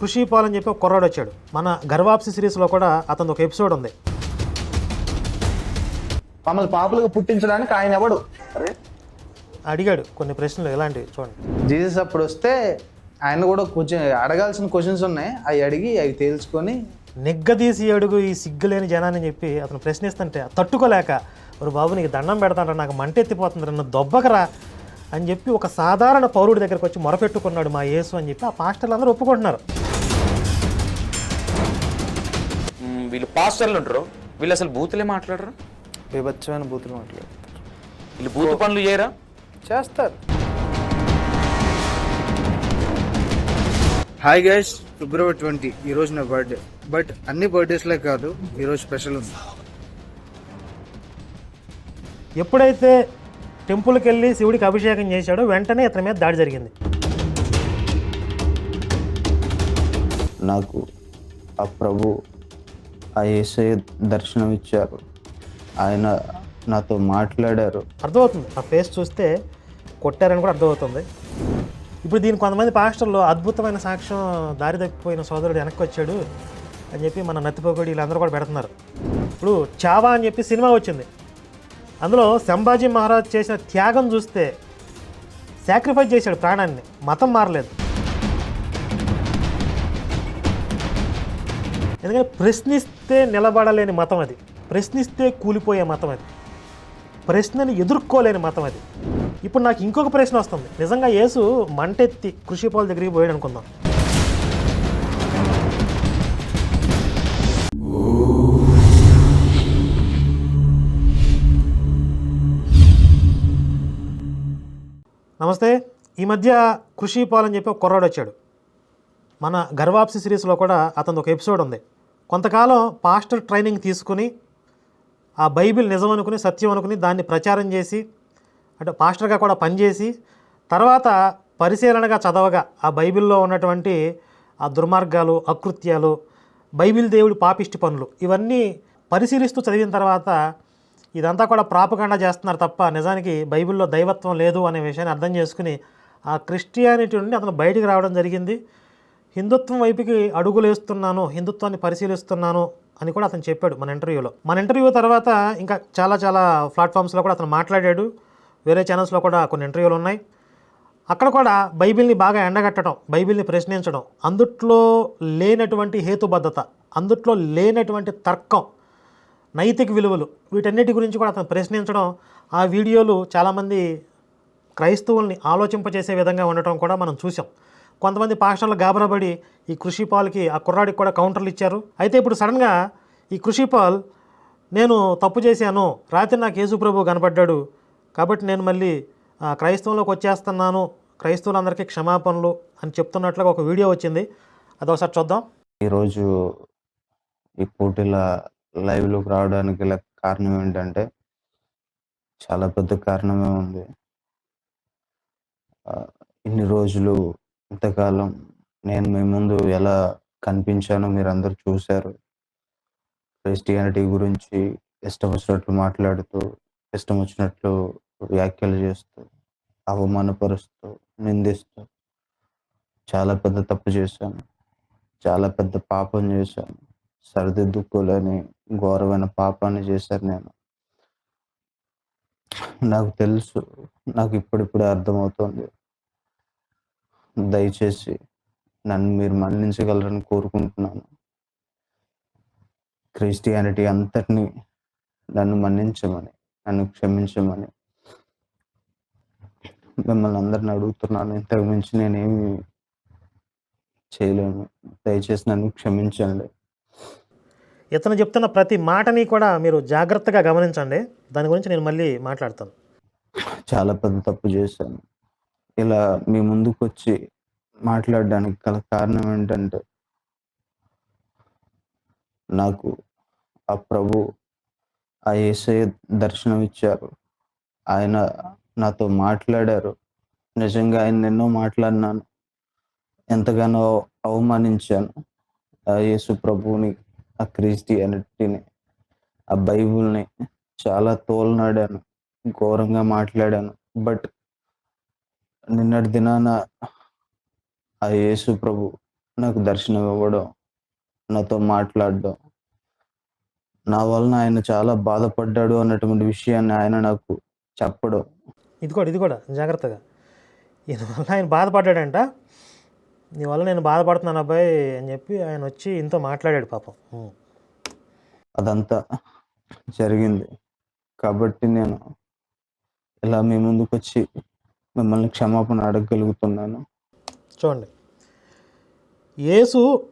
కృషి పాల్ అని చెప్పి ఒక కుర్రాడు వచ్చాడు. మన గర్వాప్సి సిరీస్లో కూడా అతను ఒక ఎపిసోడ్ ఉంది. మమ్మల్ని పాపులుగా పుట్టించడానికి ఆయన ఎవడు? అరే. అడిగాడు కొన్ని ప్రశ్నలు ఎలాంటివి చూడండి. జీసస్ అప్పుడు వస్తే ఆయన కూడా క్వశ్చన్ అడగాల్సిన క్వశ్చన్స్ ఉన్నాయి. అవి అడిగి అవి తేల్చుకొని నిగ్గదీసి అడుగు ఈ సిగ్గులేని జనాన్ని చెప్పి అతను ప్రశ్నిస్తుంటే తట్టుకోలేక ఒక బాబు నీకు దండం పెడతాంట నాకు మంట ఎత్తిపోతుంది నన్ను దొబ్బకరా అని చెప్పి ఒక సాధారణ పౌరుడి దగ్గరకు వచ్చి మొరపెట్టుకున్నాడు మా యేసు అని చెప్పి ఆ పాస్టర్లు అందరూ ఒప్పుకుంటున్నారు. వీళ్ళు పాస్టర్లు ఉంటారు. వీళ్ళు అసలు బూతులే మాట్లాడరు? విభత్సమైన బూతులు మాట్లాడతారు వీళ్ళు బూతు పనులు చేయరా? చేస్తారు. హాయ్ గైస్ ఫిబ్రవరి ట్వంటీ ఈరోజు నా బర్త్డే బట్ అన్ని బర్త్డేస్లే కాదు ఈరోజు స్పెషల్ ఉంది. ఎప్పుడైతే టెంపుల్కి వెళ్ళి శివుడికి అభిషేకం చేశాడో. వెంటనే ఇతని మీద దాడి జరిగింది. నాకు ఆ ప్రభు ఆ ఏసఐ దర్శనం ఇచ్చారు. ఆయన నాతో మాట్లాడారు. అర్థమవుతుంది. ఆ ఫేస్ చూస్తే కొట్టారని కూడా అర్థమవుతుంది. ఇప్పుడు దీని కొంతమంది పాస్టర్లు అద్భుతమైన సాక్ష్యం దారి తప్పిపోయిన సోదరుడు వెనక్కి వచ్చాడు అని చెప్పి మన నత్తిపోగొడి వీళ్ళందరూ కూడా పెడుతున్నారు. ఇప్పుడు చావా అని చెప్పి సినిమా వచ్చింది. అందులో సంభాజీ మహారాజ్ చేసిన త్యాగం చూస్తే సాక్రిఫైస్ చేశాడు ప్రాణాన్ని. మతం మారలేదు. ఎందుకంటే ప్రశ్నిస్తే నిలబడలేని మతం అది. ప్రశ్నిస్తే కూలిపోయే మతం అది. ప్రశ్నని ఎదుర్కోలేని మతం అది. ఇప్పుడు నాకు ఇంకొక ప్రశ్న వస్తుంది. నిజంగా యేసు మంటెత్తి కృషిపాల దగ్గరికి పోయాడు అనుకుందాం. నమస్తే. ఈ మధ్య కృషి పాల్ అని చెప్పి ఒక కుర్రాడు వచ్చాడు. మన గర్వాప్సి సిరీస్లో కూడా అతను ఒక ఎపిసోడ్ ఉంది. కొంతకాలం పాస్టర్ ట్రైనింగ్ తీసుకుని ఆ బైబిల్ నిజం అనుకుని సత్యం అనుకుని దాన్ని ప్రచారం చేసి అంటే పాస్టర్గా కూడా పనిచేసి తర్వాత పరిశీలనగా చదవగా ఆ బైబిల్లో ఉన్నటువంటి ఆ దుర్మార్గాలు అకృత్యాలు బైబిల్ దేవుడి పాపిష్టి పనులు ఇవన్నీ పరిశీలిస్తూ చదివిన తర్వాత ఇదంతా కూడా ప్రాపగండా చేస్తున్నారు తప్ప నిజానికి బైబిల్లో దైవత్వం లేదు అనే విషయాన్ని అర్థం చేసుకుని ఆ క్రిస్టియానిటీ నుండి అతను బయటికి రావడం జరిగింది. హిందుత్వం వైపుకి అడుగులేస్తున్నాను హిందుత్వాన్ని పరిశీలిస్తున్నాను అని కూడా అతను చెప్పాడు మన ఇంటర్వ్యూలో. మన ఇంటర్వ్యూ తర్వాత ఇంకా చాలా చాలా ప్లాట్ఫామ్స్లో కూడా అతను మాట్లాడాడు. వేరే ఛానల్స్లో కూడా కొన్ని ఇంటర్వ్యూలు ఉన్నాయి. అక్కడ కూడా బైబిల్ని బాగా ఎండగట్టడం బైబిల్ని ప్రశ్నించడం అందుట్లో లేనటువంటి హేతుబద్ధత అందుట్లో లేనటువంటి తర్కం నైతిక విలువలు వీటన్నిటి గురించి కూడా అతను ప్రశ్నించడం ఆ వీడియోలు చాలామంది క్రైస్తవుల్ని ఆలోచింపచేసే విధంగా ఉండటం కూడా మనం చూసాం కొంతమంది పాస్టర్లు గాబరబడి ఈ కృషి పాల్కి ఆ కుర్రాడికి కూడా కౌంటర్లు ఇచ్చారు. అయితే ఇప్పుడు సడన్గా ఈ కృషి పాల్ నేను తప్పు చేశాను రాత్రి నాకు యేసుప్రభు కనపడ్డాడు కాబట్టి నేను మళ్ళీ ఆ, క్రైస్తవంలోకి వచ్చేస్తున్నాను క్రైస్తవులందరికీ క్షమాపణలు అని చెప్తున్నట్లుగా ఒక వీడియో వచ్చింది. అది ఒకసారి చూద్దాం. ఈరోజు ఈ పోటీల లైవ్లోకి రావడానికి గల కారణం ఏంటంటే చాలా పెద్ద కారణమే ఉంది. ఇన్ని రోజులు ఇంతకాలం నేను మీ ముందు ఎలా కనిపించానో మీరు అందరూ చూశారు. క్రిస్టియానిటీ గురించి ఇష్టం వచ్చినట్లు మాట్లాడుతూ ఇష్టం వచ్చినట్లు వ్యాఖ్యలు చేస్తూ అవమానపరుస్తూ నిందిస్తూ చాలా పెద్ద తప్పు చేశాను. చాలా పెద్ద పాపం చేశాను. సరిదిద్దుకోలేని ఘోరమైన పాపాన్ని చేశాను నేను. నాకు తెలుసు నాకు ఇప్పుడిప్పుడే అర్థమవుతుంది. దయచేసి నన్ను మీరు మన్నించగలరని కోరుకుంటున్నాను. క్రిస్టియానిటీ అంతటినీ నన్ను మన్నించమని నన్ను క్షమించమని మిమ్మల్ని అందరిని అడుగుతున్నాను. ఇంతకు మించి నేనేమి చేయలేను. దయచేసి నన్ను క్షమించండి. ఇతను చెప్తున్న ప్రతి మాటని కూడా మీరు జాగ్రత్తగా గమనించండి. దాని గురించి నేను మళ్ళీ మాట్లాడతాను. చాలా పెద్ద తప్పు చేశాను. ఇలా మీ ముందుకు వచ్చి మాట్లాడడానికి గల కారణం ఏంటంటే నాకు ఆ ప్రభు ఆ ఏసఐ దర్శనం ఇచ్చారు. ఆయన నాతో మాట్లాడారు. నిజంగా ఆయన ఎన్నో మాట్లాడినాను. ఎంతగానో అవమానించాను. ఆ యేసు ప్రభువుని ఆ క్రిస్టియానిటీని ఆ బైబుల్ని చాలా తోలనాడాను ఘోరంగా మాట్లాడాను. బట్ నిన్నటి దినాన ఆ యేసు ప్రభు నాకు దర్శనం ఇవ్వడం నాతో మాట్లాడడం నా వలన ఆయన చాలా బాధపడ్డాడు అన్నటువంటి విషయాన్ని ఆయన నాకు చెప్పడం. ఇది కూడా ఇది కూడా జాగ్రత్తగా. ఇది వల్ల ఆయన బాధపడ్డాడంట. నీ వల్ల నేను బాధపడుతున్నాను అబ్బాయి అని చెప్పి ఆయన వచ్చి ఇంతో మాట్లాడాడు పాపం. అదంతా జరిగింది. కాబట్టి నేను ఇలా మీ ముందుకు వచ్చి మిమ్మల్ని క్షమాపణ అడగగలుగుతున్నాను. చూడండి. యేసు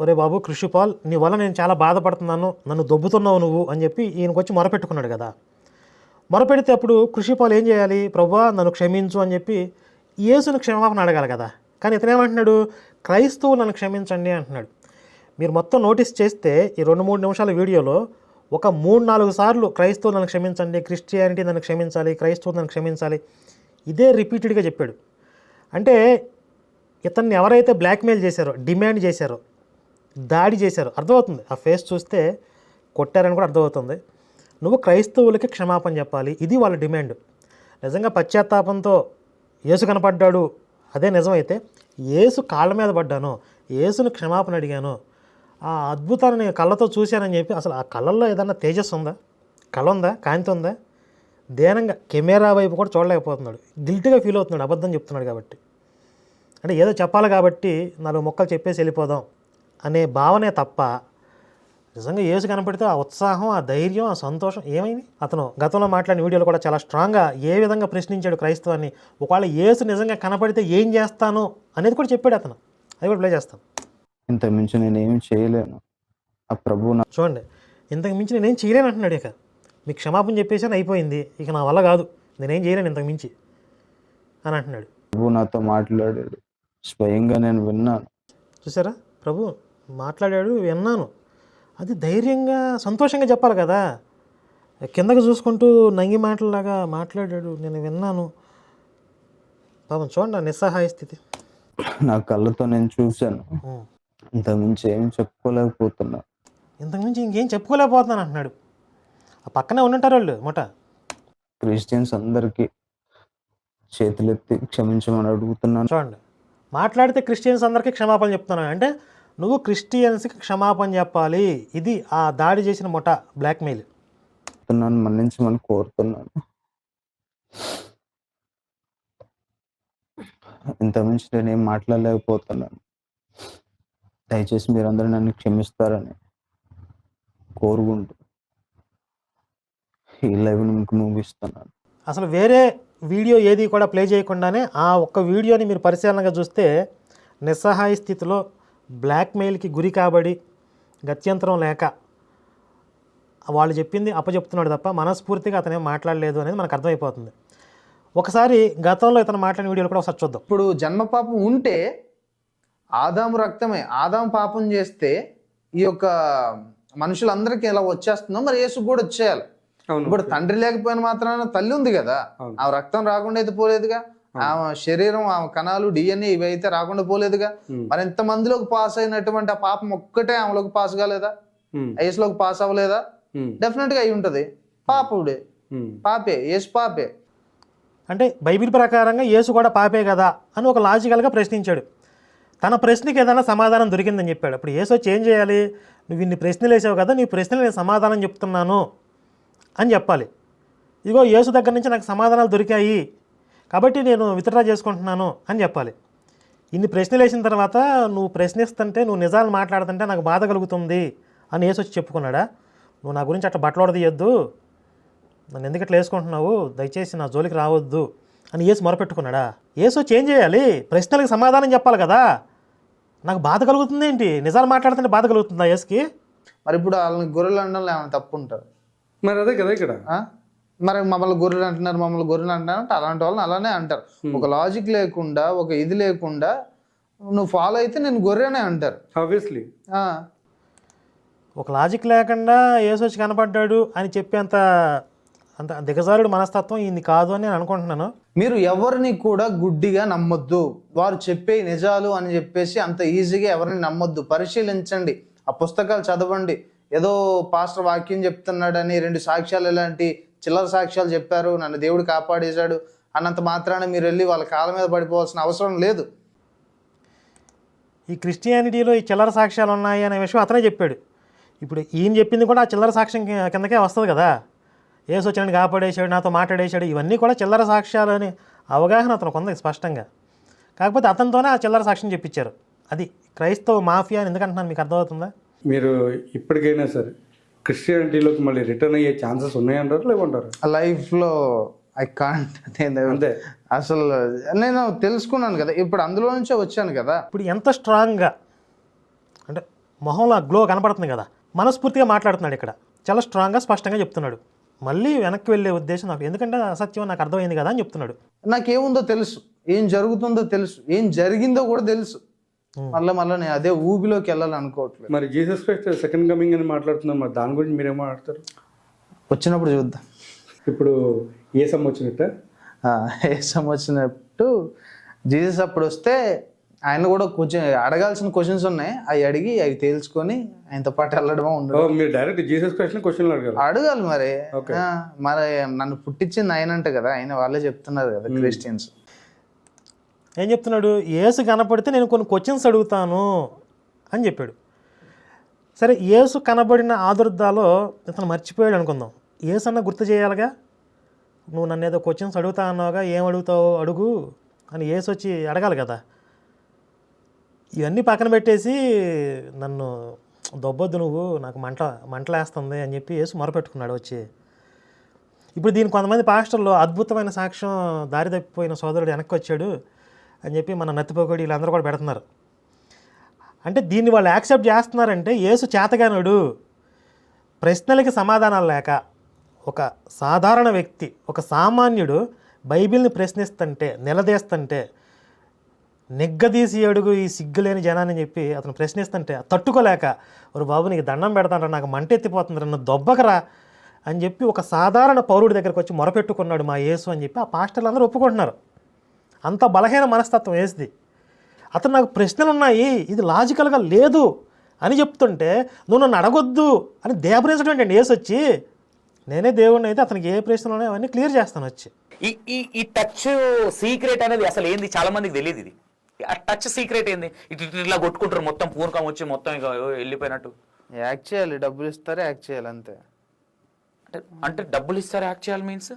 ఒరే బాబు కృషిపాల్ నీ వల్ల నేను చాలా బాధపడుతున్నాను నన్ను దొబ్బుతున్నావు నువ్వు అని చెప్పి ఈయనకు వచ్చి మొరపెట్టుకున్నాడు కదా. మొరపెడితే అప్పుడు కృషిపాల్ ఏం చేయాలి? ప్రభా నన్ను క్షమించు అని చెప్పి యేసుని క్షమాపణ అడగాలి కదా. కానీ ఇతను ఏమంటున్నాడు? క్రైస్తవులు నన్ను క్షమించండి అంటున్నాడు. మీరు మొత్తం నోటీస్ చేస్తే ఈ రెండు మూడు నిమిషాల వీడియోలో ఒక మూడు నాలుగు సార్లు క్రైస్తవులు నన్ను క్షమించండి క్రిస్టియానిటీ నన్ను క్షమించాలి క్రైస్తవులు నన్ను క్షమించాలి ఇదే రిపీటెడ్గా చెప్పాడు. అంటే ఇతన్ని ఎవరైతే బ్లాక్మెయిల్ చేశారో డిమాండ్ చేశారో దాడి చేశారో అర్థమవుతుంది. ఆ ఫేస్ చూస్తే కొట్టారని కూడా అర్థమవుతుంది. నువ్వు క్రైస్తవులకి క్షమాపణ చెప్పాలి ఇది వాళ్ళ డిమాండ్. నిజంగా పశ్చాత్తాపంతో యేసు కనపడ్డాడు అదే నిజమైతే యేసు కాళ్ళ మీద పడ్డాను యేసుని క్షమాపణ అడిగాను ఆ అద్భుతాన్ని నేను కళ్ళతో చూశానని చెప్పి అసలు ఆ కళ్ళల్లో ఏదన్నా తేజస్సు ఉందా? కళ ఉందా? కాంతి ఉందా? దేనంగా కెమెరా వైపు కూడా చూడలేకపోతున్నాడు. గిల్ట్గా ఫీల్ అవుతున్నాడు. అబద్ధం చెప్తున్నాడు కాబట్టి. అంటే ఏదో చెప్పాలి కాబట్టి నాలుగు మొక్కలు చెప్పేసి వెళ్ళిపోదాం అనే భావనే తప్ప నిజంగా ఏసు కనపడితే ఆ ఉత్సాహం ఆ ధైర్యం ఆ సంతోషం ఏమైంది? అతను గతంలో మాట్లాడిన వీడియోలో కూడా చాలా స్ట్రాంగ్గా ఏ విధంగా ప్రశ్నించాడు క్రైస్తవాన్ని? ఒకవేళ ఏసు నిజంగా కనపడితే ఏం చేస్తాను అనేది కూడా చెప్పాడు అతను. అది కూడా ప్లే చేస్తాను. ఇంత మించి నేను ఏమి చేయలేను. ఆ ప్రభు నా చూడండి ఇంతకు మించి నేనేం చేయలేను అంటున్నాడు ఇక. మీకు క్షమాపణ చెప్పేసాను అయిపోయింది. ఇక నా వల్ల కాదు. నేనేం చేయలేను ఇంతకు మించి అని అంటున్నాడు. ప్రభు నాతో మాట్లాడాడు. స్వయంగా నేను విన్నాను. చూసారా? ప్రభు మాట్లాడాడు విన్నాను. అది ధైర్యంగా సంతోషంగా చెప్పాలి కదా. కిందకు చూసుకుంటూ నంగి మాటలాగా మాట్లాడాడు. నేను విన్నాను. పాపం చూడండి నిస్సహాయ స్థితి. నా కళ్ళతో నేను చూశాను. ఉం. ఇంత మించి ఏం చెప్పుకోలేకపోతున్నా. ఇంతకు మించి ఇంకేం చెప్పుకోలేకపోతున్నాను అంటున్నాడు. ఆ పక్కనే ఉండుంటారు వాళ్ళు మొట క్రిస్టియన్స్ అందరికీ చేతులెత్తి క్షమించమని అడుగుతున్నాను. చూడండి. మాట్లాడితే క్రిస్టియన్స్ అందరికీ క్షమాపణ చెప్తున్నాను. అంటే నువ్వు క్రిస్టియన్స్కి క్షమాపణ చెప్పాలి. ఇది ఆ దాడి చేసిన మొట బ్లాక్మెయిల్. చెప్తున్నాను మన్నించమని కోరుతున్నాను. ఇంత మించి నేను ఏం మాట్లాడలేకపోతున్నాను. దయచేసి మీరందరూ నన్ను క్షమిస్తారని కోరుకుంటూ ఈ లైవ్ని మీకు ముగిస్తున్నాను. అసలు వేరే వీడియో ఏది కూడా ప్లే చేయకుండానే ఆ ఒక్క వీడియోని మీరు పరిశీలనగా చూస్తే నిస్సహాయ స్థితిలో బ్లాక్మెయిల్కి గురి కాబడి గత్యంతరం లేక వాళ్ళు చెప్పింది అప్పచెప్తున్నాడు తప్ప మనస్ఫూర్తిగా అతనేం మాట్లాడలేదు అనేది మనకు అర్థమైపోతుంది. ఒకసారి గతంలో ఇతను మాట్లాడిన వీడియోలు కూడా ఒకసారి చూద్దాం. ఇప్పుడు జన్మ పాపం ఉంటే ఆదాము రక్తమే ఆదాము పాపం చేస్తే ఈ యొక్క మనుషులందరికీ ఎలా వచ్చేస్తుందో మరి యేసు కూడా వచ్చేయాలి. అవును. ఇప్పుడు తండ్రి లేకపోయిన మాత్రాన తల్లి ఉంది కదా. ఆ రక్తం రాకుండా అయితే పోలేదుగా. ఆమె శరీరం ఆమె కణాలు డిఎన్ఏ ఇవి అయితే రాకుండా పోలేదుగా. మరి ఎంత మందిలోకి పాస్ అయినటువంటి ఆ పాపం ఒక్కటే ఆమెలోకి పాస్ కాలేదా? వయసులోకి పాస్ అవ్వలేదా? డెఫినెట్గా అయి ఉంటది. పాపుడే. పాపే. యేసు పాపే. అంటే బైబిల్ ప్రకారంగా యేసు కూడా పాపే కదా అని ఒక లాజికల్గా ప్రశ్నించాడు. తన ప్రశ్నకి ఏదైనా సమాధానం దొరికిందని చెప్పాడు. అప్పుడు యేసు వచ్చి ఏం చేయాలి? నువ్వు ఇన్ని ప్రశ్నలు వేసావు కదా నీ ప్రశ్నలు నేను సమాధానం చెప్తున్నాను అని చెప్పాలి. ఇదిగో యేసు దగ్గర నుంచి నాకు సమాధానాలు దొరికాయి. కాబట్టి నేను విత్డ్రా చేసుకుంటున్నాను అని చెప్పాలి. ఇన్ని ప్రశ్నలు వేసిన తర్వాత నువ్వు ప్రశ్నిస్తుంటే నువ్వు నిజాలు మాట్లాడుతుంటే నాకు బాధ కలుగుతుంది అని యేసు వచ్చి చెప్పుకున్నాడా? నువ్వు నా గురించి అట్లా బట్టలు తీయొద్దు నన్ను ఎందుకు ఇట్లా వేసుకుంటున్నావు? దయచేసి నా జోలికి రావద్దు అని ఏసు మొరపెట్టుకున్నాడా? ఏసు చేంజ్ చేయాలి. ప్రశ్నలకు సమాధానం చెప్పాలి కదా. నాకు బాధ కలుగుతుంది ఏంటి? నిజాలు మాట్లాడుతుంటే బాధ కలుగుతుందా యేసుకి? మరి ఇప్పుడు వాళ్ళని గొర్రెలు అనడంలో ఏమైనా తప్పు ఉంటారు మరి అదే కదా ఇక్కడ. ఆ? మరి మమ్మల్ని గొర్రెలు అంటున్నారు మమ్మల్ని గొర్రెలు అంటున్నారు అంటే అలాంటి వాళ్ళని అలానే అంటారు. ఒక లాజిక్ లేకుండా ఒక ఇది లేకుండా నువ్వు ఫాలో అయితే నేను గొర్రెనే అంటారు. ఆబ్వియస్లీ ఆ, ఒక లాజిక్ లేకుండా యేసు వచ్చి కనపడ్డాడు అని చెప్పేంత అంత దిగజారుడు మనస్తత్వం ఇది కాదు అని నేను అనుకుంటున్నాను. మీరు ఎవరిని కూడా గుడ్డిగా నమ్మొద్దు. వారు చెప్పే నిజాలు అని చెప్పేసి అంత ఈజీగా ఎవరిని నమ్మొద్దు. పరిశీలించండి. ఆ పుస్తకాలు చదవండి. ఏదో పాస్టర్ వాక్యం చెప్తున్నాడని రెండు సాక్ష్యాలు ఇలాంటి చిల్లర సాక్ష్యాలు చెప్పారు నన్ను దేవుడు కాపాడేశాడు అన్నంత మాత్రాన మీరు వెళ్ళి వాళ్ళ కాళ్ళ మీద పడిపోవాల్సిన అవసరం లేదు. ఈ క్రిస్టియానిటీలో ఈ చిల్లర సాక్ష్యాలు ఉన్నాయి అనే విషయం అతనే చెప్పాడు. ఇప్పుడు ఈయన చెప్పింది కూడా ఆ చిల్లర సాక్ష్యం కిందకే వస్తుంది కదా. ఏసు వచ్చినట్టు కాపాడేశాడు నాతో మాట్లాడేశాడు ఇవన్నీ కూడా చిల్లర సాక్ష్యాలు అని అవగాహన అతనికి ఉంది స్పష్టంగా. కాకపోతే అతనితోనే ఆ చిల్లర సాక్ష్యం చెప్పించారు. అది క్రైస్తవ మాఫియా అని ఎందుకంటున్నాను మీకు అర్థమవుతుందా? మీరు ఇప్పటికైనా సరే క్రిస్టియానిటీలోకి మళ్ళీ రిటర్న్ అయ్యే ఛాన్సెస్ ఉన్నాయంటారు లేకుంటారు లైఫ్లో ఐ కాంట్ అంతే. అసలు నేను తెలుసుకున్నాను కదా ఇప్పుడు అందులో నుంచే వచ్చాను కదా. ఇప్పుడు ఎంత స్ట్రాంగ్గా అంటే మొహంలో గ్లో కనపడుతుంది కదా మనస్ఫూర్తిగా మాట్లాడుతున్నాడు ఇక్కడ. చాలా స్ట్రాంగ్గా స్పష్టంగా చెప్తున్నాడు. మళ్ళీ వెనక్కి వెళ్ళే ఉద్దేశం నాకు ఎందుకంటే అసత్యం నాకు అర్థమైంది కదా అని చెప్తున్నాడు. నాకేముందో తెలుసు ఏం జరుగుతుందో తెలుసు ఏం జరిగిందో కూడా తెలుసు. మళ్ళీ మళ్ళీ నేను అదే ఊబిలోకి వెళ్ళాలనుకోవట్లేదు. మరి జీసస్ క్రైస్ట్ సెకండ్ కమింగ్ అని మాట్లాడుతున్నాం మరి దాని గురించి మీరేం మాట్లాడతారు? వచ్చినప్పుడు చూద్దాం. ఇప్పుడు ఏ సమ్ వచ్చినట్ట? ఆ, ఏసం వచ్చినట్టు జీసస్ అప్పుడు వస్తే ఆయన కూడా కొంచెం అడగాల్సిన క్వశ్చన్స్ ఉన్నాయి. అవి అడిగి అవి తేల్చుకొని ఆయనతో పాటు వెళ్ళడమో ఉండదు. మీరు డైరెక్ట్ జీసస్ క్రైస్ట్ క్వశ్చన్లు అడగారు అడగాలి మరి. మరి నన్ను పుట్టించింది ఆయన అంట కదా ఆయన వాళ్ళే చెప్తున్నారు కదా క్రిస్టియన్స్. ఏం చెప్తున్నాడు? ఏసు కనపడితే నేను కొన్ని క్వశ్చన్స్ అడుగుతాను అని చెప్పాడు. సరే ఏసు కనబడిన ఆదుర్దాలో ఇతను మర్చిపోయాడు అనుకుందాం. ఏసు అన్న గుర్తు చేయాలిగా? నువ్వు నన్ను ఏదో క్వశ్చన్స్ అడుగుతా అన్నావుగా ఏం అడుగుతావు అడుగు అని ఏసు వచ్చి అడగాలి కదా. ఇవన్నీ పక్కన పెట్టేసి నన్ను దొబ్బొద్దు నువ్వు నాకు మంట మంటలేస్తుంది అని చెప్పి ఏసు మొరపెట్టుకున్నాడు వచ్చి. ఇప్పుడు దీని కొంతమంది పాస్టర్లు అద్భుతమైన సాక్ష్యం దారి తప్పిపోయిన సోదరుడు వెనక్కి వచ్చాడు. అని చెప్పి మన నత్తిపోకడి వీళ్ళందరూ కూడా పెడుతున్నారు. అంటే దీన్ని వాళ్ళు యాక్సెప్ట్ చేస్తున్నారంటే యేసు చేతగానుడు. ప్రశ్నలకి సమాధానాలు లేక ఒక సాధారణ వ్యక్తి ఒక సామాన్యుడు బైబిల్ని ప్రశ్నిస్తుంటే నిలదీస్తుంటే నిగ్గదీసి అడుగు ఈ సిగ్గులేని జనాన్ని చెప్పి అతను ప్రశ్నిస్తుంటే తట్టుకోలేక ఒక బాబు నీకు దండం పెడతాడు నాకు మంట నన్ను దొబ్బకరా అని చెప్పి ఒక సాధారణ పౌరుడి దగ్గరకు వచ్చి మొరపెట్టుకున్నాడు మా యేసు అని చెప్పి ఆ పాస్టర్లు అందరూ ఒప్పుకుంటున్నారు. అంత బలహీన మనస్తత్వం వేసింది అతను నాకు ప్రశ్నలు ఉన్నాయి ఇది లాజికల్గా లేదు అని చెప్తుంటే నువ్వు నన్ను అడగొద్దు అని దేవరించడం అండి యేసు వచ్చి నేనే దేవుడిని అయితే అతనికి ఏ ప్రశ్నలు ఉన్నాయో అవన్నీ క్లియర్ చేస్తాను వచ్చి. ఈ ఈ ఈ టచ్ సీక్రెట్ అనేది అసలు ఏంది? చాలా మందికి తెలియదు ఇది. ఆ టచ్ సీక్రెట్ ఏంది? ఇటు ఇటు ఇట్లా కొట్టుకుంటారు మొత్తం పూనకం వచ్చి మొత్తం ఇక వెళ్ళిపోయినట్టు. యాక్ట్ చేయాలి డబ్బులు ఇస్తారు యాక్ట్ చేయాలి అంతే. అంటే అంటే డబ్బులు ఇస్తారు యాక్ట్ చేయాలి మీన్స్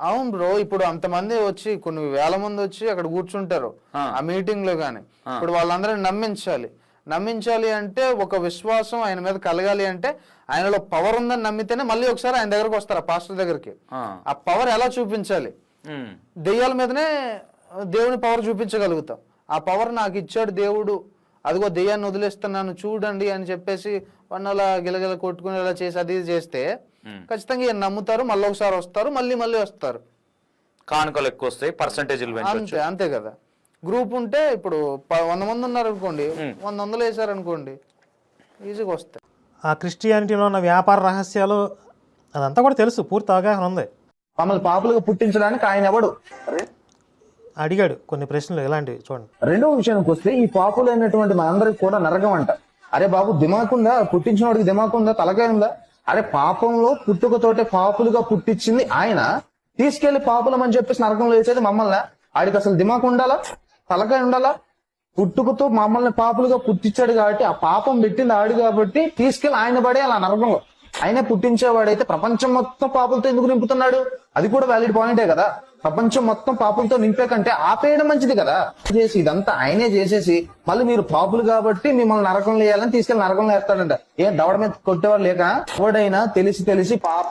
అవును బ్రో ఇప్పుడు అంతమంది వచ్చి కొన్ని వేల మంది వచ్చి అక్కడ కూర్చుంటారు. ఆ. మీటింగ్లో గానీ. ఇప్పుడు వాళ్ళందరిని నమ్మించాలి. నమ్మించాలి అంటే ఒక విశ్వాసం ఆయన మీద కలగాలి అంటే ఆయనలో పవర్ ఉందని నమ్మితేనే మళ్ళీ ఒకసారి ఆయన దగ్గరకు వస్తారు ఆ పాస్టర్ దగ్గరికి. ఆ. పవర్ ఎలా చూపించాలి? దెయ్యాల మీదనే దేవుని పవర్ చూపించగలుగుతాం. ఆ పవర్ నాకు ఇచ్చాడు దేవుడు. అదిగో దెయ్యాన్ని వదిలేస్తున్నాను చూడండి అని చెప్పేసి వాడిని అలా గిలగిల కొట్టుకుని అలా చేసి అది చేస్తే ఖచ్చితంగా ఈయన నమ్ముతారు మళ్ళీ ఒకసారి వస్తారు మళ్ళీ మళ్ళీ వస్తారు. కానుకలు ఎక్కువ వస్తాయి పర్సంటేజ్లు పెంచవచ్చు అంతే అంతే కదా. గ్రూప్ ఉంటే ఇప్పుడు ప- వంద మంది ఉన్నారు అనుకోండి వంద వందలు వేసారు అనుకోండి ఈజీగా వస్తాయి. ఆ క్రిస్టియానిటీలో ఉన్న వ్యాపార రహస్యాలు అదంతా కూడా తెలుసు పూర్తి అవగాహన ఉంది. మమ్మల్ని పాపులుగా పుట్టించడానికి ఆయన ఎవడు? అడిగాడు కొన్ని ప్రశ్నలు ఇలాంటివి చూడండి. రెండవ విషయానికి వస్తే ఈ పాపులు అయినటువంటి మనందరికి కూడా నరకం అంట. అరే బాబు దిమాకుందా? పుట్టించిన వాడికి దిమాకుందా? తలకాయ ఉందా? అరే పాపంలో పుట్టుకతోటే పాపులుగా పుట్టించింది ఆయన. తీసుకెళ్ళి పాపులం అని చెప్పేసి నరకంలో వేసేది మమ్మల్ని. ఆడికి అసలు దిమాకు ఉండాలా? తలకాయ ఉండాలా? పుట్టుకతో మమ్మల్ని పాపులుగా పుట్టించాడు కాబట్టి ఆ పాపం పెట్టింది ఆడు కాబట్టి తీసుకెళ్ళి ఆయన పడే అలా నరకంలో. ఆయనే పుట్టించేవాడైతే ప్రపంచం మొత్తం పాపులతో ఎందుకు నింపుతున్నాడు? అది కూడా వ్యాలిడ్ పాయింటే కదా. ప్రపంచం మొత్తం పాపులతో నింపే కంటే ఆపేయడం మంచిది కదా. చేసి ఇదంతా ఆయనే చేసేసి మళ్ళీ మీరు పాపులు కాబట్టి మిమ్మల్ని నరకంలో వేయాలని తీసుకెళ్ళి నరకంలో వేస్తాడంట. ఏ దవడ మీద కొట్టేవాడు లేక? ఎవడైనా తెలిసి తెలిసి పాప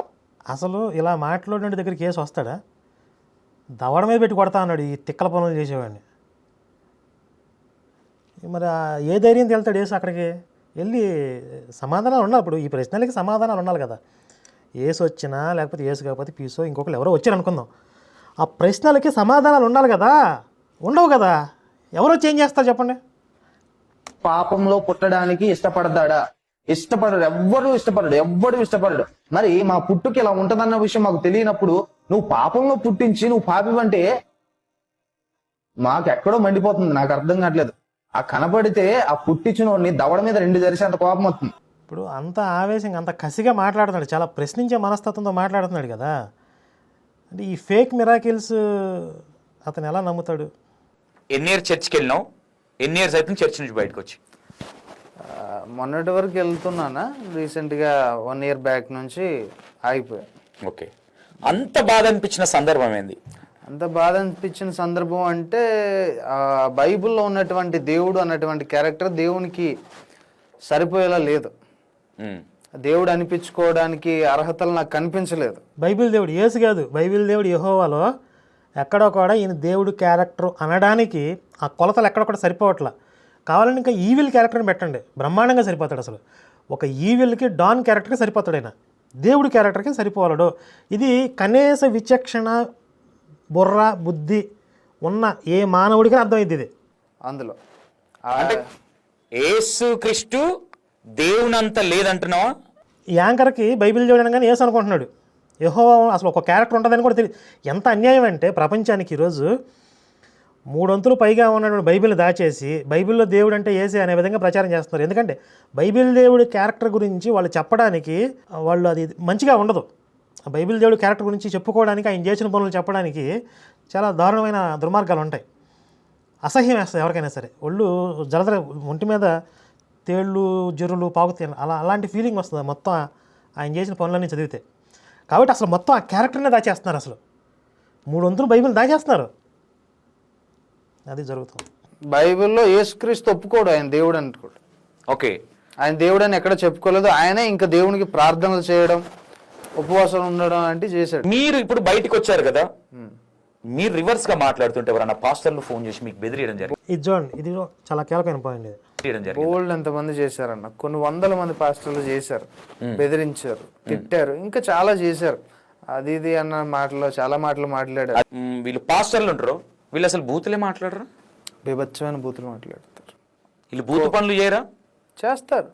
అసలు ఇలా మాట్లాడిన దగ్గరికి కేసు వస్తాడా? దవడ మీద పెట్టి కొడతా అన్నాడు ఈ తిక్కల పనులు చేసేవాడిని. మరి ఏ ధైర్యం వెళ్తాడు ఏసు అక్కడికి? వెళ్ళి సమాధానాలు ఉండాలి ఇప్పుడు. ఈ ప్రశ్నలకి సమాధానాలు ఉండాలి కదా. ఏసు వచ్చినా లేకపోతే ఏసు కాకపోతే పీసో ఇంకొకరు ఎవరో వచ్చారు అనుకుందాం ఆ ప్రశ్నలకి సమాధానాలు ఉండాలి కదా? ఉండవు కదా? ఎవరు ఏం చేస్తారు చెప్పండి. పాపంలో పుట్టడానికి ఇష్టపడతాడా? ఇష్టపడడు ఎవ్వరు ఇష్టపడడు ఎవ్వడు ఇష్టపడడు. మరి మా పుట్టుకి ఇలా ఉంటదన్న విషయం మాకు తెలియనప్పుడు నువ్వు పాపంలో పుట్టించి నువ్వు పాపివంటే మాకు ఎక్కడో మండిపోతుంది నాకు అర్థం కావట్లేదు. ఆ కనపడితే ఆ పుట్టించిన దవడ మీద రెండు జరిసి అంత కోపం వస్తుంది. ఇప్పుడు అంత ఆవేశంగా అంత కసిగా మాట్లాడుతున్నాడు చాలా ప్రశ్నించే మనస్తత్వంతో మాట్లాడుతున్నాడు కదా? అంటే ఈ ఫేక్ మిరాకిల్స్ అతను ఎలా నమ్ముతాడు? ఎన్ని ఇయర్ చర్చ్కి వెళ్ళినావు? ఎన్ని ఇయర్స్ అవుతుంది చర్చ్ నుంచి బయటకు వచ్చి? మొన్నటి వరకు వెళ్తున్నానా? రీసెంట్గా వన్ ఇయర్ బ్యాక్ నుంచి ఆగిపోయా. ఓకే. అంత బాధ అనిపించిన సందర్భం ఏంది? అంత బాధ అనిపించిన సందర్భం అంటే ఆ, బైబిల్లో ఉన్నటువంటి దేవుడు అన్నటువంటి క్యారెక్టర్ దేవునికి సరిపోయేలా లేదు. ఉమ్. దేవుడు అనిపించుకోవడానికి అర్హతలు నాకు కనిపించలేదు. బైబిల్ దేవుడు యేసు కాదు బైబిల్ దేవుడు యెహోవాలో ఎక్కడో కూడా ఈయన దేవుడు క్యారెక్టర్ అనడానికి ఆ కొలతలు ఎక్కడ కూడా సరిపోవట్లా. కావాలని ఇంకా ఈవిల్ క్యారెక్టర్ని పెట్టండి బ్రహ్మాండంగా సరిపోతాడు అసలు. ఒక ఈవిల్కి డాన్ క్యారెక్టర్కి సరిపోతాడు ఆయన. దేవుడి క్యారెక్టర్కి సరిపోవాలడు. ఇది కనీస విచక్షణ బుర్ర బుద్ధి ఉన్న ఏ మానవుడికి అర్థమైంది ఇది. అందులో. అంటే యేసు క్రీస్తు దేవునంత లేదంటున్నావా? ఈ యాంకర్కి బైబిల్ దేవుడు అనగానే యేసు అనుకుంటున్నాడు. యహో అసలు ఒక క్యారెక్టర్ ఉంటుందని కూడా తెలియదు ఎంత అన్యాయం అంటే ప్రపంచానికి ఈరోజు మూడొంతులు పైగా ఉన్నటువంటి బైబిల్ దాచేసి బైబిల్లో దేవుడు అంటే ఏసే అనే విధంగా ప్రచారం చేస్తున్నారు. ఎందుకంటే బైబిల్ దేవుడి క్యారెక్టర్ గురించి వాళ్ళు చెప్పడానికి వాళ్ళు అది మంచిగా ఉండదు. బైబిల్ దేవుడి క్యారెక్టర్ గురించి చెప్పుకోవడానికి ఆయన చేసిన పనులు చెప్పడానికి చాలా దారుణమైన దుర్మార్గాలు ఉంటాయి. అసహ్యం వేస్తుంది ఎవరికైనా సరే. ఒళ్ళు జలదర ఒంటి మీద తేళ్ళు జరులు పాకుతాయి అలా అలాంటి ఫీలింగ్ వస్తుంది. మొత్తం ఆయన చేసిన పనులన్నీ చదివితే. కాబట్టి అసలు మొత్తం ఆ క్యారెక్టర్నే దాచేస్తున్నారు అసలు. మూడు వంతులు బైబిల్ దాచేస్తున్నారు. అది జరుగుతుంది. బైబిల్లో యేసుక్రీస్తు ఒప్పుకోడు ఆయన దేవుడు అనుకోడు ఓకే. ఆయన దేవుడు అని ఎక్కడ చెప్పుకోలేదు. ఆయనే ఇంకా దేవునికి ప్రార్థనలు చేయడం ఉపవాసం ఉండడం అంటే చేశాడు. మీరు ఇప్పుడు బయటికి వచ్చారు కదా? మీరు రివర్స్గా మాట్లాడుతుంటే ఎవరన్నా పాస్టర్లు ఫోన్ చేసి మీకు బెదిరియడం జరిగింది? ఇది చూడండి ఇది చాలా కీలకమైన పాయింట్ ఇది. బెదిరియడం జరిగింది. ఓల్డ్ ఎంతమంది చేశారన్న. కొన్ని వందల మంది పాస్టర్లు చేశారు. బెదిరించారు. తిట్టారు. ఇంకా చాలా చేశారు. అది ఇది అన్న మాటలో చాలా మాటలు మాట్లాడారు. వీళ్ళు పాస్టర్లు ఉంటారు. వీళ్ళు అసలు బూతులే మాట్లాడరు? బీభత్సమైన బూతులు మాట్లాడతారు. వీళ్ళు బూతు పనులు చేయరా? చేస్తారు.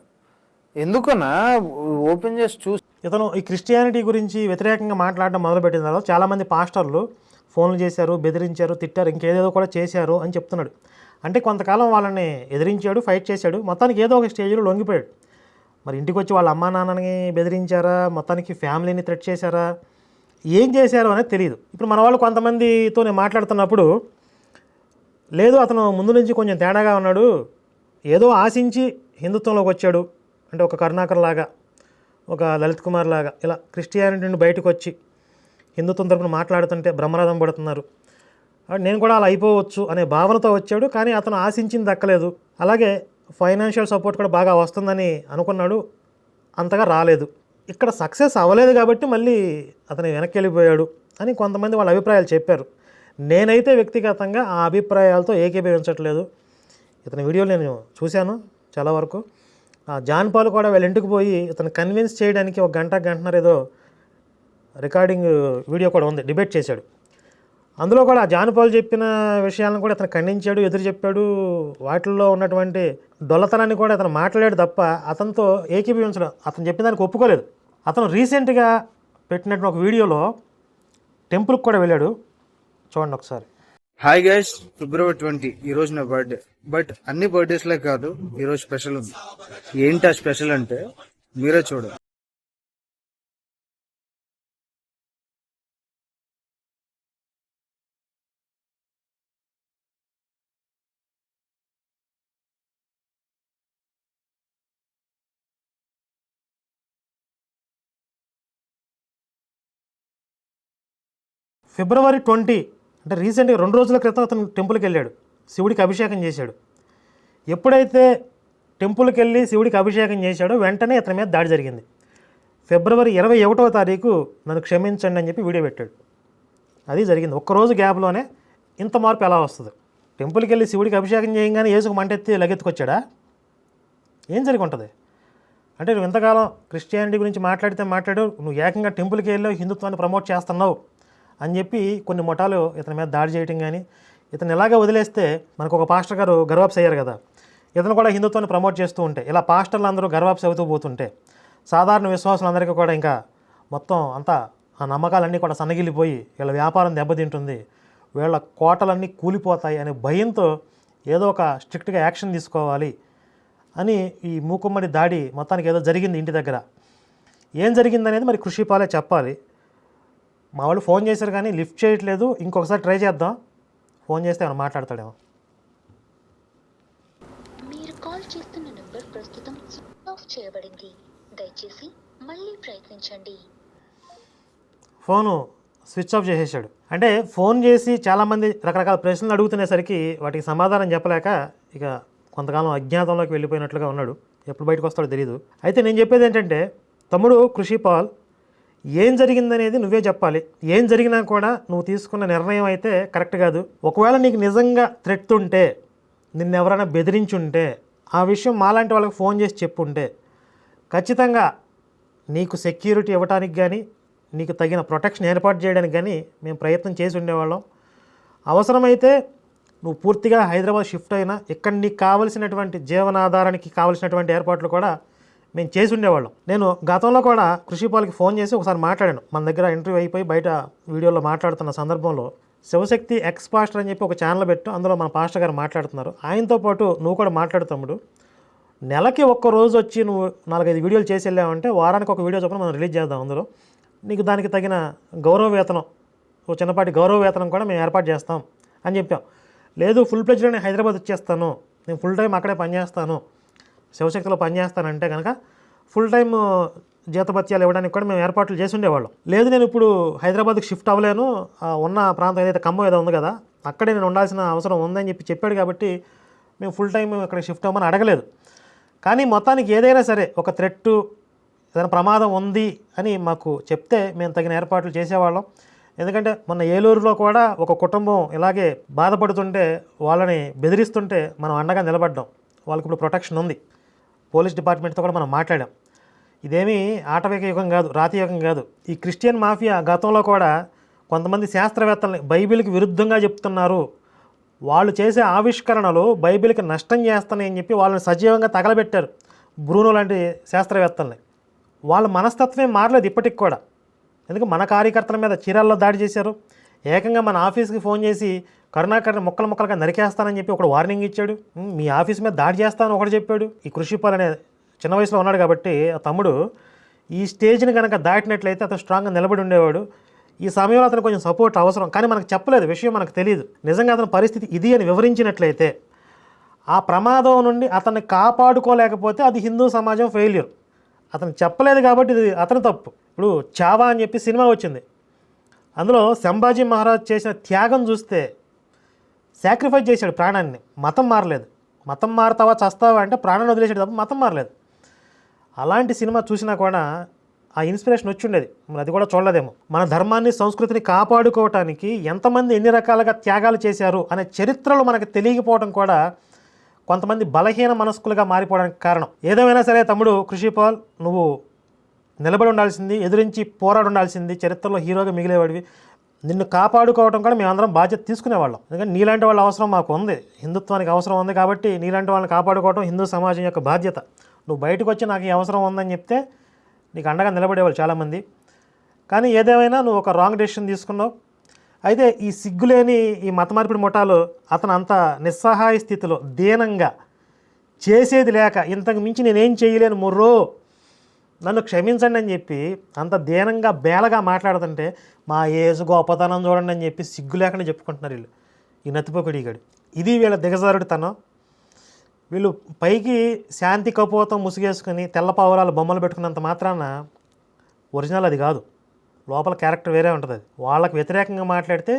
ఎందుకన్నా? ఓపెన్ చేసి చూసి. ఇతను ఈ క్రిస్టియానిటీ గురించి వ్యతిరేకంగా మాట్లాడడం మొదలుపెట్టిన తర్వాత చాలామంది పాస్టర్లు ఫోన్లు చేశారు బెదిరించారు తిట్టారు ఇంకేదేదో కూడా చేశారు అని చెప్తున్నాడు. అంటే కొంతకాలం వాళ్ళని ఎదిరించాడు ఫైట్ చేశాడు. మొత్తానికి ఏదో ఒక స్టేజ్లో లొంగిపోయాడు. మరి ఇంటికి వచ్చి వాళ్ళ అమ్మా నాన్నని బెదిరించారా? మొత్తానికి ఫ్యామిలీని థ్రెట్ చేశారా? ఏం చేశారో అనేది తెలియదు ఇప్పుడు మన వాళ్ళు కొంతమందితో నేను మాట్లాడుతున్నప్పుడు లేదు అతను ముందు నుంచి కొంచెం తేడాగా ఉన్నాడు. ఏదో ఆశించి హిందుత్వంలోకి వచ్చాడు. అంటే ఒక కరుణాకర్ లాగా ఒక లలిత్ కుమార్ లాగా ఇలా క్రిస్టియానిటీ నుండి బయటకు వచ్చి హిందుత్వం తరపున మాట్లాడుతుంటే బ్రహ్మరథం పడుతున్నారు. నేను కూడా అలా అయిపోవచ్చు అనే భావనతో వచ్చాడు కానీ అతను ఆశించింది దక్కలేదు. అలాగే ఫైనాన్షియల్ సపోర్ట్ కూడా బాగా వస్తుందని అనుకున్నాడు అంతగా రాలేదు. ఇక్కడ సక్సెస్ అవ్వలేదు కాబట్టి మళ్ళీ అతను వెనక్కి వెళ్ళిపోయాడు అని కొంతమంది వాళ్ళ అభిప్రాయాలు చెప్పారు. నేనైతే వ్యక్తిగతంగా ఆ అభిప్రాయాలతో ఏకీభవించట్లేదు. ఇతని వీడియోలు నేను చూశాను చాలా వరకు. ఆ జాన్ పాల్ కూడా వీళ్ళ ఇంటికి పోయి ఇతను కన్విన్స్ చేయడానికి ఒక గంట గంటన్నర ఏదో రికార్డింగ్ వీడియో కూడా ఉంది డిబేట్ చేశాడు. అందులో కూడా జానుపాలు చెప్పిన విషయాలను కూడా అతను ఖండించాడు ఎదురు చెప్పాడు. వాటిల్లో ఉన్నటువంటి డొల్లతనాన్ని కూడా అతను మాట్లాడాడు తప్ప అతనితో ఏకీభవించడం అతను చెప్పిన దానికి ఒప్పుకోలేదు. అతను రీసెంట్గా పెట్టినటువంటి ఒక వీడియోలో టెంపుల్కి కూడా వెళ్ళాడు. చూడండి ఒకసారి. హాయ్ గైస్ ఫిబ్రవరి ట్వంటీ ఈ రోజు నా బర్త్డే. బట్ అన్ని బర్త్డేస్లే కాదు ఈ రోజు స్పెషల్ ఉంది. ఏంటి ఆ స్పెషల్ అంటే మీరే చూడండి. ఫిబ్రవరి ట్వంటీ అంటే రీసెంట్గా రెండు రోజుల క్రితం అతను టెంపుల్కి వెళ్ళాడు. శివుడికి అభిషేకం చేశాడు. ఎప్పుడైతే టెంపుల్కి వెళ్ళి శివుడికి అభిషేకం చేశాడో వెంటనే ఇతని మీద దాడి జరిగింది. ఫిబ్రవరి ఇరవై ఒకటవ తారీఖు నన్ను క్షమించండి అని చెప్పి వీడియో పెట్టాడు. అది జరిగింది. ఒక్కరోజు గ్యాప్లోనే ఇంత మార్పు ఎలా వస్తుంది? టెంపుల్కి వెళ్ళి శివుడికి అభిషేకం చేయగానే ఏసుకు మంటెత్తి లగెత్తుకొచ్చాడా? ఏం జరిగి ఉంటుంది? అంటే నువ్వు ఇంతకాలం క్రిస్టియానిటీ గురించి మాట్లాడితే మాట్లాడు నువ్వు ఏకంగా టెంపుల్కి వెళ్ళావు హిందుత్వాన్ని ప్రమోట్ చేస్తున్నావు. అని చెప్పి కొన్ని ముఠాలు ఇతని మీద దాడి చేయటం కానీ ఇతను ఇలాగే వదిలేస్తే మనకు ఒక పాస్టర్ గారు గర్వాప్స్ అయ్యారు కదా. ఇతను కూడా హిందుత్వాన్ని ప్రమోట్ చేస్తూ ఉంటే ఇలా పాస్టర్లు అందరూ గర్వాప్స్ అవుతూ పోతుంటే సాధారణ విశ్వాసులందరికీ కూడా ఇంకా మొత్తం అంతా ఆ నమ్మకాలన్నీ కూడా సన్నగిల్లిపోయి వీళ్ళ వ్యాపారం దెబ్బతింటుంది వీళ్ళ కోటలన్నీ కూలిపోతాయి అనే భయంతో ఏదో ఒక స్ట్రిక్ట్గా యాక్షన్ తీసుకోవాలి అని ఈ మూకుమ్మడి దాడి మొత్తానికి ఏదో జరిగింది ఇంటి దగ్గర. ఏం జరిగిందనేది మరి కృషిపాలే చెప్పాలి. మా వాళ్ళు ఫోన్ చేశారు కానీ లిఫ్ట్ చేయట్లేదు. ఇంకొకసారి ట్రై చేద్దాం. ఫోన్ చేస్తే ఏమైనా మాట్లాడతాడేమో. నంబర్ ప్రస్తుతం స్విచ్ ఆఫ్ చేయబడింది. దయచేసి మళ్ళీ ప్రయత్నించండి. ఫోను స్విచ్ ఆఫ్ చేసేసాడు. అంటే ఫోన్ చేసి చాలామంది రకరకాల ప్రశ్నలు అడుగుతునేసరికి వాటికి సమాధానం చెప్పలేక ఇక కొంతకాలం అజ్ఞాతంలోకి వెళ్ళిపోయినట్లుగా ఉన్నాడు. ఎప్పుడు బయటకు వస్తాడో తెలియదు అయితే నేను చెప్పేది ఏంటంటే తమ్ముడు కృషి పాల్ ఏం జరిగిందనేది నువ్వే చెప్పాలి. ఏం జరిగినా కూడా నువ్వు తీసుకున్న నిర్ణయం అయితే కరెక్ట్ కాదు. ఒకవేళ నీకు నిజంగా థ్రెట్ ఉంటే నిన్ను ఎవరైనా బెదిరించుంటే ఆ విషయం మాలాంటి వాళ్ళకి ఫోన్ చేసి చెప్పుంటే ఖచ్చితంగా నీకు సెక్యూరిటీ ఇవ్వడానికి కానీ నీకు తగిన ప్రొటెక్షన్ ఏర్పాటు చేయడానికి కానీ మేము ప్రయత్నం చేసి ఉండేవాళ్ళం. అవసరమైతే నువ్వు పూర్తిగా హైదరాబాద్ షిఫ్ట్ అయినా ఇక్కడ నీకు కావలసినటువంటి జీవనాధారానికి కావలసినటువంటి ఏర్పాట్లు కూడా మేము చేసి ఉండేవాళ్ళం నేను గతంలో కూడా కృషిపాలకి ఫోన్ చేసి ఒకసారి మాట్లాడాను. మన దగ్గర ఇంటర్వ్యూ అయిపోయి బయట వీడియోలో మాట్లాడుతున్న సందర్భంలో శివశక్తి ఎక్స్ పాస్టర్ అని చెప్పి ఒక ఛానల్ పెట్టు అందులో మన పాస్టర్ గారు మాట్లాడుతున్నారు. ఆయనతో పాటు నువ్వు కూడా మాట్లాడుతాముడు నెలకి ఒక్క రోజు వచ్చి నువ్వు నాలుగైదు వీడియోలు చేసి వెళ్ళావంటే వారానికి ఒక వీడియో చొప్పున మనం రిలీజ్ చేద్దాం అందులో. నీకు దానికి తగిన గౌరవ వేతనం ఓ చిన్నపాటి గౌరవ వేతనం కూడా మేము ఏర్పాటు చేస్తాం అని చెప్పాం. లేదు ఫుల్ ప్లెజ్లో నేను హైదరాబాద్ వచ్చేస్తాను. నేను ఫుల్ టైం అక్కడే పనిచేస్తాను. శివశక్తిలో పనిచేస్తానంటే కనుక ఫుల్ టైం జీతభత్యాలు ఇవ్వడానికి కూడా మేము ఏర్పాట్లు చేసి ఉండేవాళ్ళం లేదు నేను ఇప్పుడు హైదరాబాద్కి షిఫ్ట్ అవ్వలేను. ఉన్న ప్రాంతం ఏదైతే ఖమ్మం ఏదో ఉంది కదా అక్కడే నేను ఉండాల్సిన అవసరం ఉందని చెప్పి చెప్పాడు కాబట్టి మేము ఫుల్ టైం అక్కడ షిఫ్ట్ అవ్వమని అడగలేదు. కానీ మొత్తానికి ఏదైనా సరే ఒక థ్రెట్ ఏదైనా ప్రమాదం ఉంది అని మాకు చెప్తే మేము తగిన ఏర్పాట్లు చేసేవాళ్ళం. ఎందుకంటే మొన్న ఏలూరులో కూడా ఒక కుటుంబం ఇలాగే బాధపడుతుంటే వాళ్ళని బెదిరిస్తుంటే మనం అండగా నిలబడ్డాం. వాళ్ళకి ఇప్పుడు ప్రొటెక్షన్ ఉంది. పోలీస్ డిపార్ట్మెంట్తో కూడా మనం మాట్లాడాం. ఇదేమీ ఆటవిక యుగం కాదు రాతి యుగం కాదు. ఈ క్రిస్టియన్ మాఫియా గతంలో కూడా కొంతమంది శాస్త్రవేత్తల్ని బైబిల్కి విరుద్ధంగా చెప్తున్నారు. వాళ్ళు చేసే ఆవిష్కరణలు బైబిల్కి నష్టం చేస్తున్నాయని చెప్పి వాళ్ళని సజీవంగా తగలబెట్టారు బ్రూనో లాంటి శాస్త్రవేత్తల్ని. వాళ్ళ మనస్తత్వమే మారలేదు ఇప్పటికి కూడా. ఎందుకంటే మన కార్యకర్తల మీద చీరాల్లో దాడి చేశారు. ఏకంగా మన ఆఫీస్కి ఫోన్ చేసి కరుణాకర్ని ముక్కలు ముక్కలుగా నరికేస్తానని చెప్పి ఒకడు వార్నింగ్ ఇచ్చాడు. మీ ఆఫీస్ మీద దాడి చేస్తానని ఒకడు చెప్పాడు. ఈ కృషిపాల్ అనే చిన్న వయసులో ఉన్నాడు కాబట్టి ఆ తమ్ముడు ఈ స్టేజ్ని కనుక దాటినట్లయితే అతను స్ట్రాంగ్గా నిలబడి ఉండేవాడు. ఈ సమయంలో అతను కొంచెం సపోర్ట్ అవసరం. కానీ మనకు చెప్పలేదు. విషయం మనకు తెలియదు నిజంగా అతని పరిస్థితి ఇది అని వివరించినట్లయితే ఆ ప్రమాదం నుండి అతన్ని కాపాడుకోలేకపోతే అది హిందూ సమాజం ఫెయిల్యూర్ అతను చెప్పలేదు కాబట్టి ఇది అతని తప్పు. ఇప్పుడు చావా అని చెప్పి సినిమా వచ్చింది. అందులో సంభాజీ మహారాజ్ చేసిన త్యాగం చూస్తే సాక్రిఫైస్ చేశాడు ప్రాణాన్ని. మతం మారలేదు. మతం మారతావా చస్తావా అంటే ప్రాణాన్ని వదిలేసాడు తప్ప మతం మారలేదు. అలాంటి సినిమా చూసినా కూడా ఆ ఇన్స్పిరేషన్ వచ్చి ఉండేది మరి అది కూడా చూడలేదేమో. మన ధర్మాన్ని సంస్కృతిని కాపాడుకోవటానికి ఎంతమంది ఎన్ని రకాలుగా త్యాగాలు చేశారు అనే చరిత్రలు మనకు తెలియకపోవడం కూడా కొంతమంది బలహీన మనస్కులుగా మారిపోవడానికి కారణం. ఏదేమైనా సరే తమ్ముడు కృషిపాల్ నువ్వు నిలబడి ఉండాల్సింది ఎదురించి పోరాడి ఉండాల్సింది చరిత్రలో హీరోగా మిగిలేవాడివి. నిన్ను కాపాడుకోవడం కూడా మేమందరం బాధ్యత తీసుకునేవాళ్ళం. ఎందుకంటే నీలాంటి వాళ్ళ అవసరం మాకు ఉంది. హిందుత్వానికి అవసరం ఉంది కాబట్టి నీలాంటి వాళ్ళని కాపాడుకోవడం హిందూ సమాజం యొక్క బాధ్యత. నువ్వు బయటకు వచ్చి నాకు ఈ అవసరం ఉందని చెప్తే నీకు అండగా నిలబడేవాళ్ళు చాలామంది. కానీ ఏదేమైనా నువ్వు ఒక రాంగ్ డెసిషన్ తీసుకున్నావు. అయితే ఈ సిగ్గులేని ఈ మత మార్పిడి ముఠాలు అతను అంత నిస్సహాయ స్థితిలో దీనంగా చేసేది లేక ఇంతకు మించి నేనేం చేయలేను మొర్రో నన్ను క్షమించండి అని చెప్పి అంత దీనంగా బేలగా మాట్లాడుతుంటే మా ఏసు గొప్పతనం చూడండి అని చెప్పి సిగ్గు లేకుండా చెప్పుకుంటున్నారు వీళ్ళు. ఈ నతిపోకుడిగాడు ఇది వీళ్ళ దిగజారుడితనం. వీళ్ళు పైకి శాంతి కపోతం ముసుగేసుకుని తెల్ల పావురాలు బొమ్మలు పెట్టుకున్నంత మాత్రాన ఒరిజినల్ అది కాదు. లోపల క్యారెక్టర్ వేరే ఉంటుంది అది. వాళ్ళకి వ్యతిరేకంగా మాట్లాడితే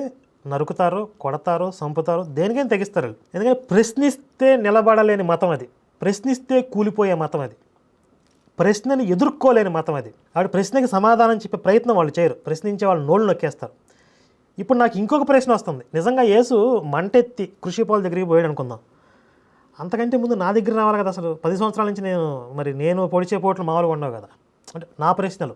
నరుకుతారు కొడతారు చంపుతారు దేనికైనా తెగిస్తారు వీళ్ళు. ఎందుకంటే ప్రశ్నిస్తే నిలబడలేని మతం అది. ప్రశ్నిస్తే కూలిపోయే మతం అది. ప్రశ్నని ఎదుర్కోలేని మతం అది. ఆవిడ ప్రశ్నకి సమాధానం చెప్పే ప్రయత్నం వాళ్ళు చేయరు. ప్రశ్నించే వాళ్ళు నోళ్ళు నొక్కేస్తారు. ఇప్పుడు నాకు ఇంకొక ప్రశ్న వస్తుంది. నిజంగా యేసు మంటెత్తి కృషి పాల దగ్గరికి పోయాడు అనుకుందాం. అంతకంటే ముందు నా దగ్గర రావాలి కదా అసలు? పది సంవత్సరాల నుంచి నేను మరి నేను పొడిచే పోట్లు మామూలుగా ఉండవు కదా? అంటే నా ప్రశ్నలు.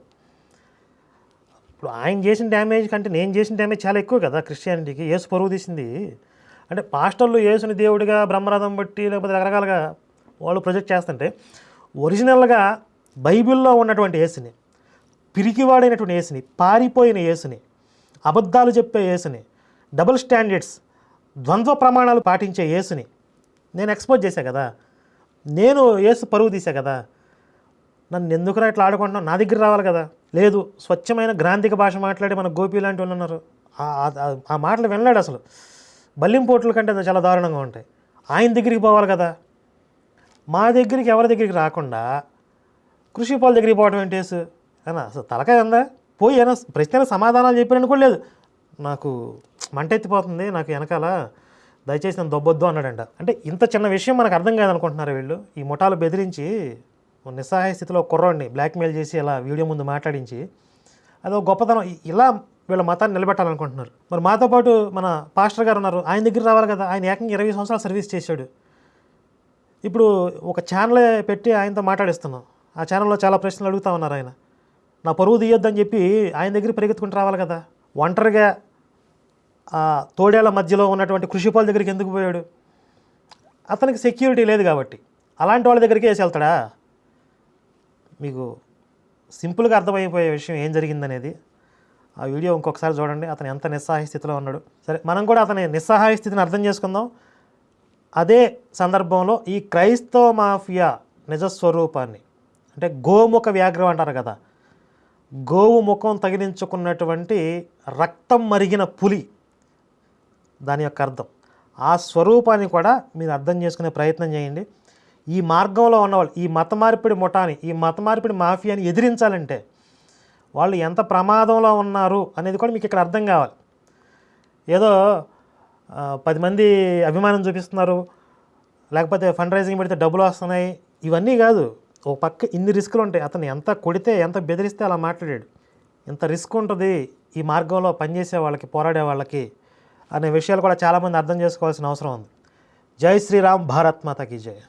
ఇప్పుడు ఆయన చేసిన డ్యామేజ్ కంటే నేను చేసిన డ్యామేజ్ చాలా ఎక్కువ కదా క్రిస్టియానిటీకి. యేసు పరువు తీసింది. అంటే పాస్టర్లు యేసుని దేవుడిగా బ్రహ్మరథం బట్టి లేకపోతే రకరకాలుగా వాళ్ళు ప్రొజెక్ట్ చేస్తుంటే ఒరిజినల్గా బైబిల్లో ఉన్నటువంటి యేసుని పిరికివాడైనటువంటి యేసుని పారిపోయిన యేసుని అబద్ధాలు చెప్పే యేసుని డబుల్ స్టాండర్డ్స్ ద్వంద్వ ప్రమాణాలు పాటించే యేసుని నేను ఎక్స్పోజ్ చేశా కదా. నేను యేసు పరువు తీసా కదా. నన్ను ఎందుకురా ఇట్లా ఆడుకుంటున్నావు? నా దగ్గర రావాలి కదా. లేదు స్వచ్ఛమైన గ్రాంధిక భాష మాట్లాడి మన గోపి లాంటి వాళ్ళు ఉన్నారు. ఆ- మాటలు వినలేడు అసలు. బల్లింపోట్ల కంటే చాలా దారుణంగా ఉంటాయి. ఆయన దగ్గరికి పోవాలి కదా. మా దగ్గరికి ఎవరి దగ్గరికి రాకుండా కృషి పాల దగ్గరికి పోవడం ఏంటేసు అయినా అసలు తలకాయ ఉందా? పోయి అయినా ప్రశ్నలకు సమాధానాలు చెప్పాను కూడా లేదు. నాకు మంట ఎత్తిపోతుంది నాకు వెనకాల దయచేసి నన్ను దొబ్బొద్దు అన్నాడంట. అంటే ఇంత చిన్న విషయం మనకు అర్థం కాదనుకుంటున్నారు వీళ్ళు? ఈ ముఠాలు బెదిరించి నిస్సహాయ స్థితిలో కుర్రోడిని బ్లాక్మెయిల్ చేసి ఇలా వీడియో ముందు మాట్లాడించి అదో గొప్పతనం ఇలా వీళ్ళ మతాన్ని నిలబెట్టాలనుకుంటున్నారు. మరి మాతో పాటు మన పాస్టర్ గారు ఉన్నారు. ఆయన దగ్గర రావాలి కదా. ఆయన ఏకంగా ఇరవై సంవత్సరాలు సర్వీస్ చేశాడు. ఇప్పుడు ఒక ఛానల్ పెట్టి ఆయనతో మాట్లాడిస్తున్నాం. ఆ ఛానల్లో చాలా ప్రశ్నలు అడుగుతా ఉన్నారు ఆయన. నా పరువు తీయొద్దని చెప్పి ఆయన దగ్గర పరిగెత్తుకుంటూ రావాలి కదా. ఒంటరిగా ఆ తోడేళ్ళ మధ్యలో ఉన్నటువంటి కృషిపాల దగ్గరికి ఎందుకు పోయాడు? అతనికి సెక్యూరిటీ లేదు కాబట్టి. అలాంటి వాళ్ళ దగ్గరికి వేసి వెళ్తాడా? మీకు సింపుల్గా అర్థమైపోయే విషయం ఏం జరిగిందనేది ఆ వీడియో ఇంకొకసారి చూడండి. అతను ఎంత నిస్సహాయ స్థితిలో ఉన్నాడు. సరే మనం కూడా అతని నిస్సహాయ స్థితిని అర్థం చేసుకుందాం. అదే సందర్భంలో ఈ క్రైస్తవ మాఫియా నిజస్వరూపాన్ని అంటే గోముఖ వ్యాఘ్రం అంటారు కదా. గోవు ముఖం తగిలించుకున్నటువంటి రక్తం మరిగిన పులి. దాని యొక్క అర్థం. ఆ స్వరూపాన్ని కూడా మీరు అర్థం చేసుకునే ప్రయత్నం చేయండి. ఈ మార్గంలో ఉన్నవాళ్ళు ఈ మత మార్పిడి ముఠాని ఈ మత మార్పిడి మాఫియాని ఎదిరించాలంటే వాళ్ళు ఎంత ప్రమాదంలో ఉన్నారు అనేది కూడా మీకు ఇక్కడ అర్థం కావాలి. ఏదో పది మంది అభిమానం చూపిస్తున్నారు. లేకపోతే ఫండ్ రైజింగ్ పెడితే డబ్బులు వస్తున్నాయి. ఇవన్నీ కాదు. ఓ పక్క ఇన్ని రిస్కులు ఉంటాయి అతను ఎంత కొడితే ఎంత బెదిరిస్తే అలా మాట్లాడాడు. ఇంత రిస్క్ ఉంటుంది ఈ మార్గంలో పనిచేసే వాళ్ళకి పోరాడే వాళ్ళకి అనే విషయాలు కూడా చాలామంది అర్థం చేసుకోవాల్సిన అవసరం ఉంది. జై శ్రీరామ్ భారత్ మాతకి జయ